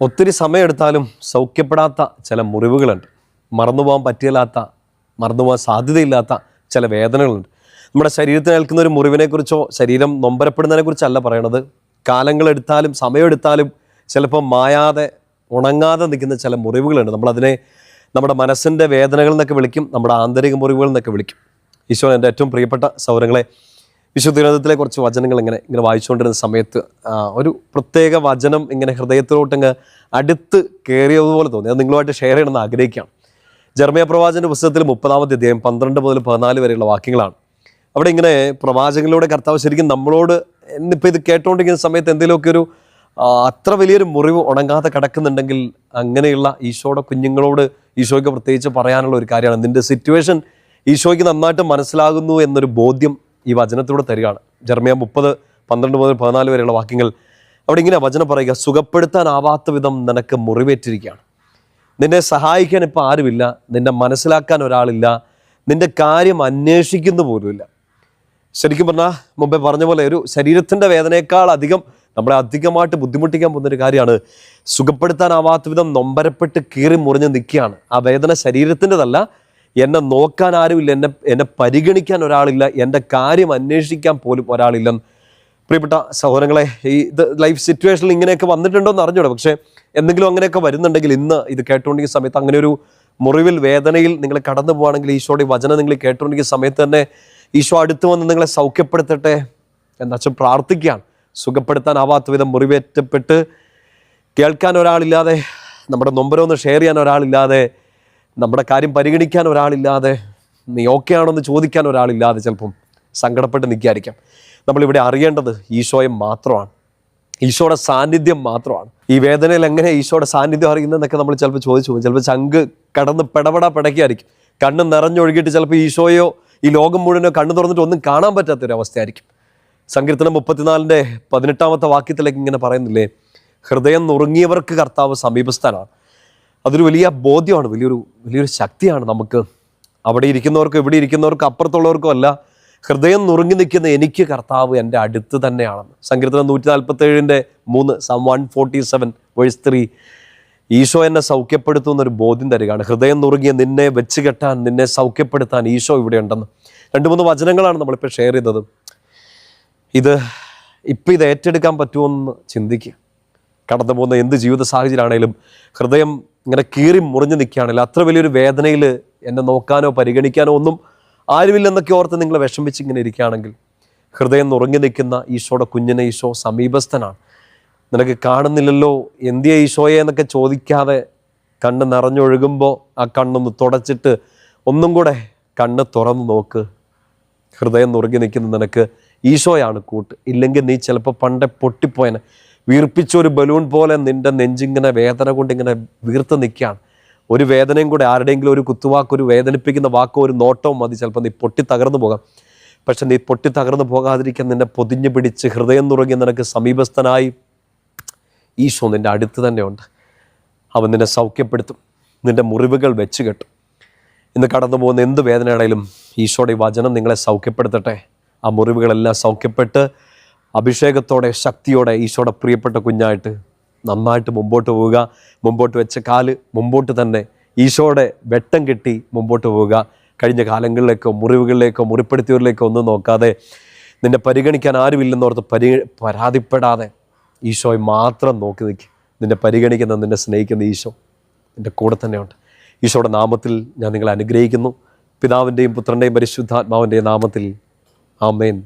ഒത്തിരി സമയമെടുത്താലും സൗഖ്യപ്പെടാത്ത ചില മുറിവുകളുണ്ട്. മറന്നുപോകാൻ പറ്റിയല്ലാത്ത മറന്നുപോകാൻ സാധ്യതയില്ലാത്ത ചില വേദനകളുണ്ട്. നമ്മുടെ ശരീരത്തിൽ ഏൽക്കുന്ന ഒരു മുറിവിനെക്കുറിച്ചോ ശരീരം നൊമ്പരപ്പെടുന്നതിനെക്കുറിച്ചല്ല പറയണത്. കാലങ്ങളെടുത്താലും സമയമെടുത്താലും ചിലപ്പോൾ മായാതെ ഉണങ്ങാതെ നിൽക്കുന്ന ചില മുറിവുകളുണ്ട്. നമ്മളതിനെ നമ്മുടെ മനസ്സിന്റെ വേദനകൾ എന്നൊക്കെ വിളിക്കും നമ്മുടെ ആന്തരിക മുറിവുകൾ എന്നൊക്കെ വിളിക്കും. ഈശോ എന്റെ ഏറ്റവും പ്രിയപ്പെട്ട സൗരങ്ങളെ വിശുദ്ധ കുറച്ച് വചനങ്ങൾ ഇങ്ങനെ ഇങ്ങനെ വായിച്ചുകൊണ്ടിരുന്ന സമയത്ത് ഒരു പ്രത്യേക വചനം ഇങ്ങനെ ഹൃദയത്തിലോട്ടങ്ങ് അടുത്ത് കയറിയതുപോലെ തോന്നി. അത് നിങ്ങളുമായിട്ട് ഷെയർ ചെയ്യണമെന്ന് ആഗ്രഹിക്കുകയാണ്. ജർമ്മയ പ്രവാചന്റെ പുസ്തകത്തിൽ മുപ്പതാമത്തെ അധ്യായം പന്ത്രണ്ട് മുതൽ പതിനാല് വരെയുള്ള വാക്യങ്ങളാണ്. അവിടെ ഇങ്ങനെ പ്രവാചകങ്ങളിലൂടെ കർത്താവ് ശരിക്കും നമ്മളോട് ഇന്നിപ്പോൾ ഇത് കേട്ടുകൊണ്ടിരിക്കുന്ന സമയത്ത് എന്തെങ്കിലുമൊക്കെ ഒരു അത്ര വലിയൊരു മുറിവ് ഉണങ്ങാതെ കിടക്കുന്നുണ്ടെങ്കിൽ അങ്ങനെയുള്ള ഈശോയുടെ കുഞ്ഞുങ്ങളോട് ഈശോയ്ക്ക് പ്രത്യേകിച്ച് പറയാനുള്ള ഒരു കാര്യമാണ്. നിന്റെ സിറ്റുവേഷൻ ഈശോയ്ക്ക് നന്നായിട്ട് മനസ്സിലാകുന്നു എന്നൊരു ബോധ്യം ഈ വചനത്തിലൂടെ തരികയാണ്. ജർമ്മയ മുപ്പത് പന്ത്രണ്ട് മുതൽ പതിനാല് വരെയുള്ള വാക്യങ്ങൾ അവിടെ ഇങ്ങനെ വചനം പറയുക സുഖപ്പെടുത്താനാവാത്ത വിധം നിനക്ക് മുറിവേറ്റിരിക്കുകയാണ്. നിന്നെ സഹായിക്കാൻ ഇപ്പോൾ ആരുമില്ല നിന്നെ മനസ്സിലാക്കാൻ ഒരാളില്ല നിന്റെ കാര്യം അന്വേഷിക്കുന്നു പോലുമില്ല ശരിക്കും പറഞ്ഞാൽ മുമ്പേ പറഞ്ഞ പോലെ ഒരു ശരീരത്തിന്റെ വേദനയേക്കാൾ അധികം നമ്മളെ അധികമായിട്ട് ബുദ്ധിമുട്ടിക്കാൻ പോകുന്ന ഒരു കാര്യമാണ് സുഖപ്പെടുത്താനാവാത്ത വിധം നൊമ്പരപ്പെട്ട് കീറി മുറിഞ്ഞ് നിൽക്കുകയാണ്. ആ വേദന ശരീരത്തിന്റെതല്ല എന്നെ നോക്കാൻ ആരുമില്ല എന്നെ എന്നെ പരിഗണിക്കാൻ ഒരാളില്ല എന്റെ കാര്യം അന്വേഷിക്കാൻ പോലും ഒരാളില്ലെന്ന് പ്രിയപ്പെട്ട സഹോദരങ്ങളെ ഈ ഇത് ലൈഫ് സിറ്റുവേഷനിൽ ഇങ്ങനെയൊക്കെ വന്നിട്ടുണ്ടോ എന്ന് അറിഞ്ഞൂടെ. പക്ഷേ എന്തെങ്കിലും അങ്ങനെയൊക്കെ വരുന്നുണ്ടെങ്കിൽ ഇന്ന് ഇത് കേട്ടുകൊണ്ടിരിക്കുന്ന സമയത്ത് അങ്ങനെ ഒരു മുറിവിൽ വേദനയിൽ നിങ്ങൾ കടന്നു പോവുകയാണെങ്കിൽ ഈശോയുടെ വചനം നിങ്ങൾ കേട്ടുകൊണ്ടിരിക്കുന്ന സമയത്ത് തന്നെ ഈശോ അടുത്ത് വന്ന് നിങ്ങളെ സൗഖ്യപ്പെടുത്തട്ടെ എന്നച്ഛൻ പ്രാർത്ഥിക്കുകയാണ്. സുഖപ്പെടുത്താനാവാത്ത വിധം മുറിവേറ്റപ്പെട്ട് കേൾക്കാൻ ഒരാളില്ലാതെ നമ്മുടെ നൊമ്പരമൊന്ന് ഷെയർ ചെയ്യാൻ ഒരാളില്ലാതെ നമ്മുടെ കാര്യം പരിഗണിക്കാൻ ഒരാളില്ലാതെ നീ ഓക്കെ ആണോ എന്ന് ചോദിക്കാൻ ഒരാളില്ലാതെ ചിലപ്പം സങ്കടപ്പെട്ട് നിൽക്കായിരിക്കാം. നമ്മളിവിടെ അറിയേണ്ടത് ഈശോയെ മാത്രമാണ്. ഈശോയുടെ സാന്നിധ്യം മാത്രമാണ്. ഈ വേദനയിൽ എങ്ങനെ ഈശോയുടെ സാന്നിധ്യം അറിയുന്നതെന്നൊക്കെ നമ്മൾ ചിലപ്പോൾ ചോദിച്ചു പോകും. ചിലപ്പോൾ ചങ്ക് കടന്ന് പെടപെട പിടയ്ക്കായിരിക്കും കണ്ണ് നിറഞ്ഞൊഴുകിയിട്ട് ചിലപ്പോൾ ഈശോയോ ഈ ലോകം മുഴുവനോ കണ്ണു തുറന്നിട്ട് ഒന്നും കാണാൻ പറ്റാത്തൊരവസ്ഥയായിരിക്കും. സങ്കീർത്തനം മുപ്പത്തിനാലിന്റെ പതിനെട്ടാമത്തെ വാക്യത്തിലേക്ക് ഇങ്ങനെ പറയുന്നില്ലേ ഹൃദയം നുറുങ്ങിയവർക്ക് കർത്താവ് സമീപസ്ഥനാണ്. അതൊരു വലിയ ബോധ്യമാണ് വലിയൊരു വലിയൊരു ശക്തിയാണ് നമുക്ക്. അവിടെ ഇരിക്കുന്നവർക്കും ഇവിടെ ഇരിക്കുന്നവർക്കും അപ്പുറത്തുള്ളവർക്കും അല്ല ഹൃദയം നുറുങ്ങി നിൽക്കുന്ന എനിക്ക് കർത്താവ് എന്റെ അടുത്ത് തന്നെയാണെന്ന്. സങ്കീർത്തനം നൂറ്റി നാൽപ്പത്തി ഏഴിന്റെ മൂന്ന് psalm one forty seven verse three Isho എന്നെ സൗഖ്യപ്പെടുത്തുന്ന ഒരു ബോധ്യം തരികയാണ്. ഹൃദയം നുറുങ്ങിയ നിന്നെ വെച്ച് കെട്ടാൻ നിന്നെ സൗഖ്യപ്പെടുത്താൻ ഈശോ ഇവിടെ ഉണ്ടെന്ന്. രണ്ട് മൂന്ന് വചനങ്ങളാണ് നമ്മളിപ്പോൾ ഷെയർ ചെയ്തത്. ഇത് ഇപ്പം ഇത് ഏറ്റെടുക്കാൻ പറ്റുമെന്ന് ചിന്തിക്കുക. കടന്നു പോകുന്ന എന്ത് ജീവിത സാഹചര്യമാണേലും ഹൃദയം ഇങ്ങനെ കീറി മുറിഞ്ഞു നിൽക്കുകയാണല്ലോ അത്ര വലിയൊരു വേദനയിൽ എന്നെ നോക്കാനോ പരിഗണിക്കാനോ ഒന്നും ആരുമില്ലെന്നൊക്കെ ഓർത്ത് നിങ്ങൾ വിഷമിച്ച് ഇങ്ങനെ ഇരിക്കുകയാണെങ്കിൽ ഹൃദയം നുറങ്ങി നിൽക്കുന്ന ഈശോയുടെ കുഞ്ഞിനെ ഈശോ സമീപസ്ഥനാണ്. നിനക്ക് കാണുന്നില്ലല്ലോ എന്തിയ ഈശോയെ എന്നൊക്കെ ചോദിക്കാതെ കണ്ണ് നിറഞ്ഞൊഴുകുമ്പോൾ ആ കണ്ണൊന്ന് തുടച്ചിട്ട് ഒന്നും കൂടെ കണ്ണ് തുറന്ന് നോക്ക്. ഹൃദയം നുറുങ്ങി നിൽക്കുന്ന നിനക്ക് ഈശോയാണ് കൂട്ട്. ഇല്ലെങ്കിൽ നീ ചിലപ്പോൾ പണ്ടേ പൊട്ടിപ്പോയനെ. വീർപ്പിച്ച ഒരു ബലൂൺ പോലെ നിന്റെ നെഞ്ചിങ്ങനെ വേദന കൊണ്ട് ഇങ്ങനെ വീർത്ത് നിൽക്കുകയാണ്. ഒരു വേദനയും കൂടെ ആരുടെയെങ്കിലും ഒരു കുത്തുവാക്ക് ഒരു വേദനിപ്പിക്കുന്ന വാക്കോ ഒരു നോട്ടവും മതി. ചിലപ്പോൾ നീ പൊട്ടി തകർന്നു പോകാം. പക്ഷെ നീ പൊട്ടി തകർന്നു പോകാതിരിക്കാൻ നിന്നെ പൊതിഞ്ഞു പിടിച്ച് ഹൃദയം നുറുങ്ങി നിനക്ക് സമീപസ്ഥനായി ഈശോ നിന്റെ അടുത്ത് തന്നെയുണ്ട് അവൻ നിന്നെ സൗഖ്യപ്പെടുത്തും. നിന്റെ മുറിവുകൾ വെച്ച് കെട്ടും. ഇന്ന് കടന്നു പോകുന്ന എന്ത് വേദനയാണെങ്കിലും ഈശോയുടെ വചനം നിങ്ങളെ സൗഖ്യപ്പെടുത്തട്ടെ. ആ മുറിവുകളെല്ലാം സൗഖ്യപ്പെട്ട് അഭിഷേകത്തോടെ ശക്തിയോടെ ഈശോയുടെ പ്രിയപ്പെട്ട കുഞ്ഞായിട്ട് നന്നായിട്ട് മുമ്പോട്ട് പോവുക. മുമ്പോട്ട് വെച്ച കാൽ മുമ്പോട്ട് തന്നെ ഈശോയുടെ വെട്ടം കെട്ടി മുമ്പോട്ട് പോവുക. കഴിഞ്ഞ കാലങ്ങളിലേക്കോ മുറിവുകളിലേക്കോ മുറിപ്പെടുത്തിയവരിലേക്കോ ഒന്നും നോക്കാതെ നിന്നെ പരിഗണിക്കാൻ ആരുമില്ലെന്നോർത്ത് പരി പരാതിപ്പെടാതെ ഈശോയെ മാത്രം നോക്കി നിൽക്കുക നിന്നെ പരിഗണിക്കുന്ന നിന്നെ സ്നേഹിക്കുന്ന ഈശോ എന്റെ കൂടെ തന്നെയുണ്ട്. ഈശോയുടെ നാമത്തിൽ ഞാൻ നിങ്ങളെ അനുഗ്രഹിക്കുന്നു. പിതാവിന്റെയും പുത്രന്റെയും പരിശുദ്ധാത്മാവിന്റെയും നാമത്തിൽ ആമേൻ.